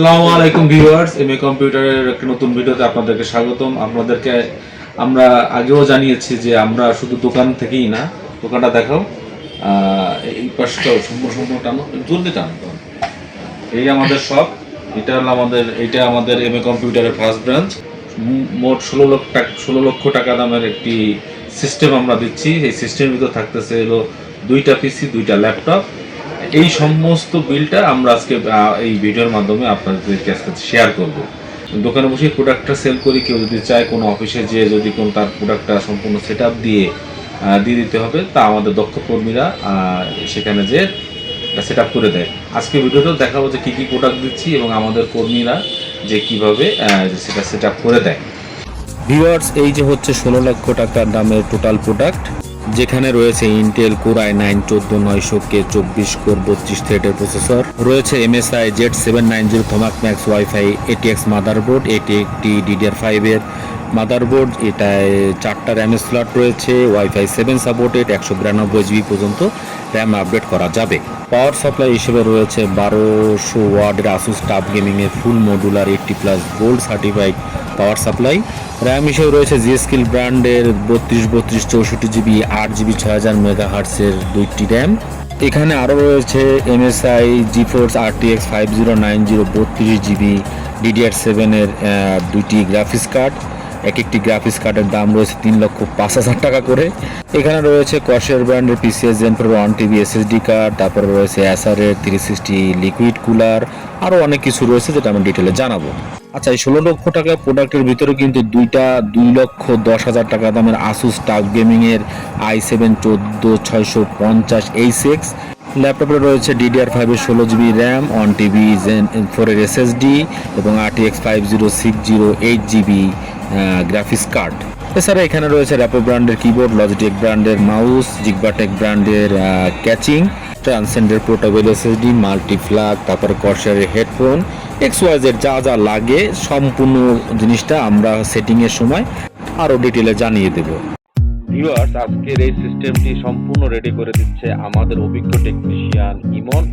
আসসালামু আলাইকুম viewers, MA কম্পিউটারের একটা নতুন ভিডিওতে আপনাদেরকে স্বাগতম। আপনাদেরকে আমরা আগেও জানিয়েছি যে আমরা শুধু দোকান থেকেই না, দোকানটা দেখাও। এই পাশটাও সম্পূর্ণ সম্পূর্ণ টানো, জলদি টানো এই আমাদের শপ এটা হলো আমাদের, এটা আমাদের এমএ কম্পিউটারের ফার্স্ট ব্রাঞ্চ মোট ষোলো লক্ষ টাকা, ষোলো লক্ষ টাকা দামের একটি সিস্টেম আমরা দিচ্ছি। এই সিস্টেমের ভিতর থাকতেছে হলো দুইটা পিসি দুইটা ল্যাপটপ এই সমস্ত বিলটা আমরা আজকে এই ভিডিওর মাধ্যমে আপনাদেরকে আজকে শেয়ার করব। দোকানে বসে প্রোডাক্টটা সেল করি, কেউ যদি চায় কোনো অফিসে যেয়ে যদি কোনো তার প্রোডাক্টটা সম্পূর্ণ সেট দিয়ে দিয়ে দিতে হবে, তা আমাদের দক্ষ কর্মীরা সেখানে যে সেট করে দেয়। আজকে ভিডিওটা দেখাবো যে কী কী প্রোডাক্ট দিচ্ছি এবং আমাদের কর্মীরা যে কীভাবে সেটা সেট করে দেয়। ভিউয়ার্স এই যে হচ্ছে ষোলো লক্ষ টাকার দামের টোটাল প্রোডাক্ট যেখানে রয়েছে ইন্টেল কোরাই নাইন চোদ্দ নয়শো কে চব্বিশ কোর বত্রিশ থ্রেডের প্রসেসর রয়েছে MSI Z seven nine zero Tomahawk Max WiFi ATX motherboard এটি একটি ডিডিআর ফাইভের মাদারবোর্ড এটায় চারটা র্যাম স্লট রয়েছে ওয়াইফাই সেভেন সাপোর্টেড একশো বিরানব্বই জিবি পর্যন্ত র্যাম আপডেট করা যাবে। পাওয়ার সাপ্লাই হিসেবে রয়েছে বারোশো ওয়ার্ডের আসুস টাফ গেমিংয়ের full modular eighty plus gold certified power supply. RAM হিসেবে রয়েছে জি স্কিল ব্র্যান্ডের বত্রিশ বত্রিশ চৌষট্টি জিবি, আট জিবি, ছয় হাজার মেগা হার্টসের দুইটি র্যাম এখানে আরও রয়েছে MSI GeForce RTX five zero nine zero বত্রিশ জিবি ডিডিআর সেভেনের দুইটি গ্রাফিক্স কার্ড এক একটি গ্রাফিক্স কার্ডের দাম রয়েছে তিন লক্ষ পাঁচ হাজার টাকা করে। এখানে রয়েছে কশের ব্র্যান্ডের PCS Gen pro one TB SSD card তারপরে রয়েছে অ্যাসারের থ্রি সিক্সটি লিকুইড কুলার আরও অনেক কিছু রয়েছে যেটা আমি ডিটেলে জানাব। আচ্ছা এই ষোলো লক্ষ টাকা প্রোডাক্টের ভিতরে কিন্তু দুইটা দুই লক্ষ দশ হাজার টাকা দামের আসুস টাফ গেমিংয়ের আই সেভেন চোদ্দ, ছয়শো পঞ্চাশ এইচ এক্স ল্যাপটপে রয়েছে ডিডিআর ফাইভের ষোলো GB RAM one TB gen ফোরের এসএসডি এবং RTX five zero six zero eight GB graphics card এছাড়া এখানে রয়েছে র্যাপো ব্র্যান্ডের কিবোর্ড লজিটেক ব্র্যান্ডের মাউস জিগবাটেক ব্র্যান্ডের ক্যাচিং ট্রান্সেন্ডের পোর্টেবল এসএসডি মাল্টি তারপর তারপরে কর্সারের হেডফোন এক্স ওয়াইজের যা যা লাগে, সম্পূর্ণ জিনিসটা আমরা সেটিংয়ের সময় আরও ডিটেলে জানিয়ে দেবো। ভিউয়ার্স আজকের এই সিস্টেমটি সম্পূর্ণ রেডি করে দিচ্ছে আমাদের অভিজ্ঞ টেকনিশিয়ান ইমন।